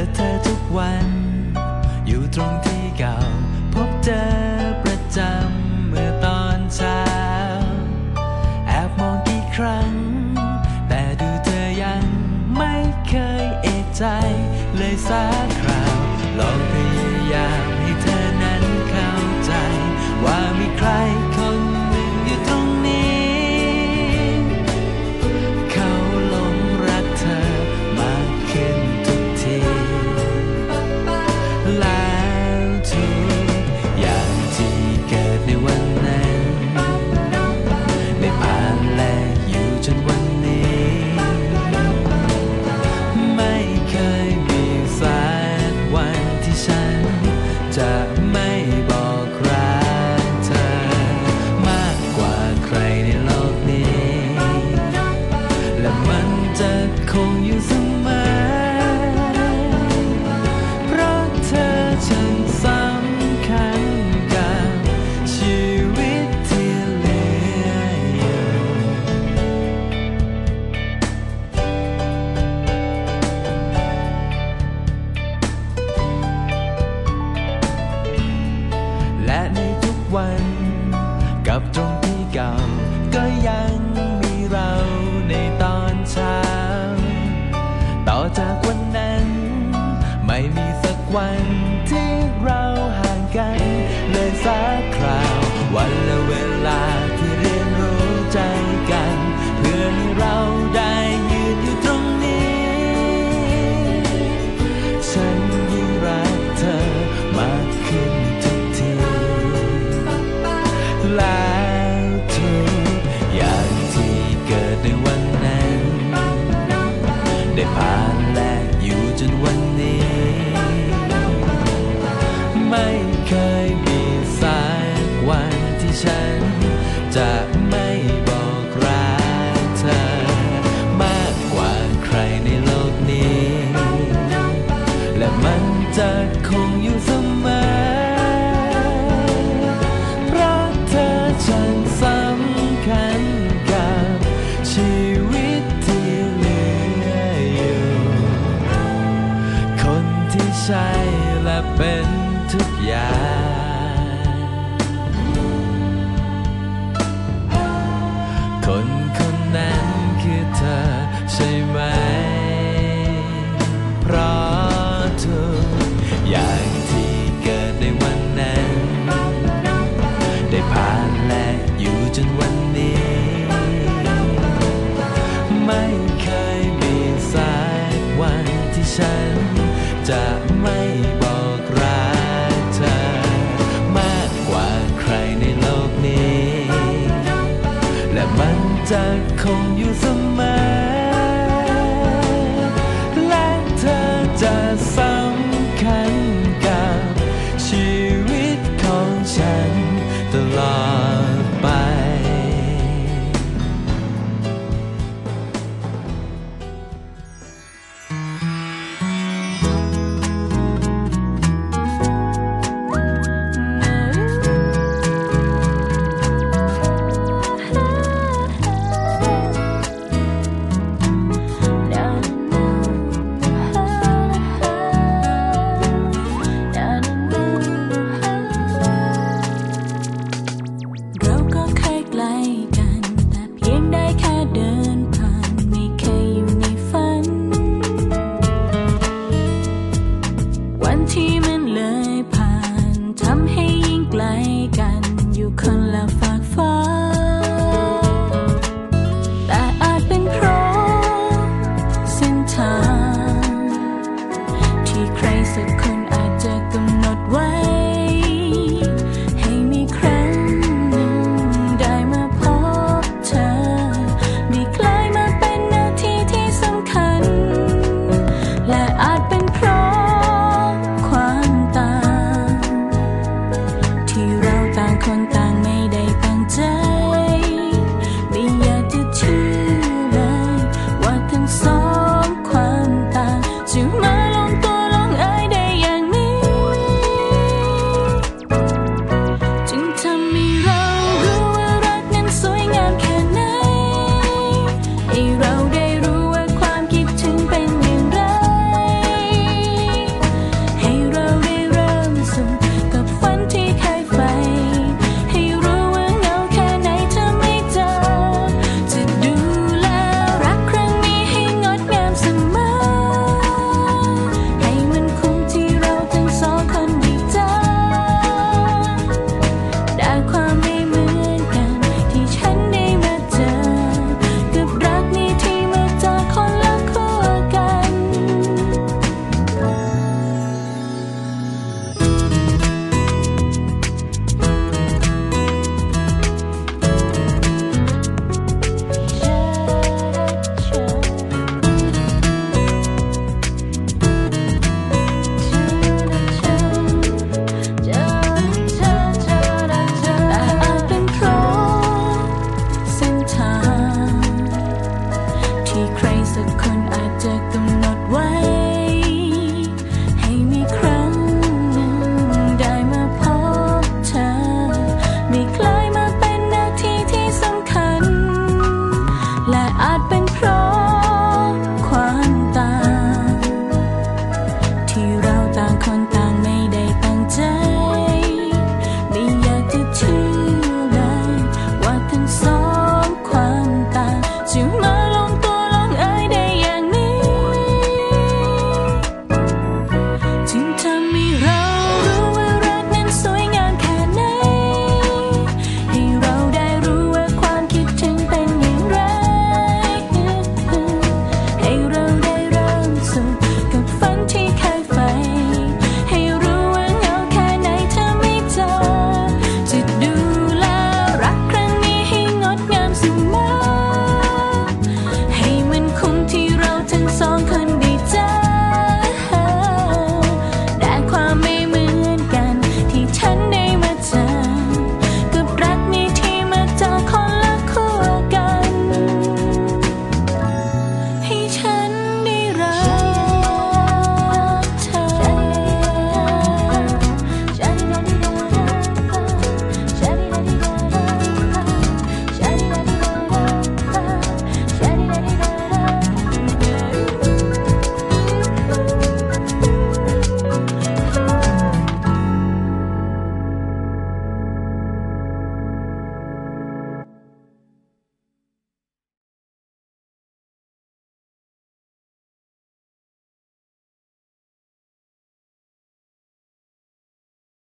อเธอทุกวัน อยู่ตรงที่เก่า พบเจอประจำเมื่อตอนเช้า แอบมองกี่ครั้ง แต่ดูเธอยังไม่เคยเอะใจ เลยสักคราวลองพยายาม วัน กับตรงที่เก่า ก็ยังมีเราในตอนเช้า ต่อจากวันนั้น ไม่มีสักวันที่เราห่างกันเลยสักคราววันละ แล้วทุกอย่างที่เกิดในวันนั้น ได้ผ่านและอยู่จนวันนี้ ไม่เคยมีสักวันที่ฉันจะ ไม่เคยมีสักวันที่ฉัน จะไม่บอกรักเธอ มากกว่าใครในโลกนี้ และมันจะคงอยู่เสมอ วันที่มันเลยผ่านทำให้ยิ่งไกลกันอยู่คนละฝั่ง 愁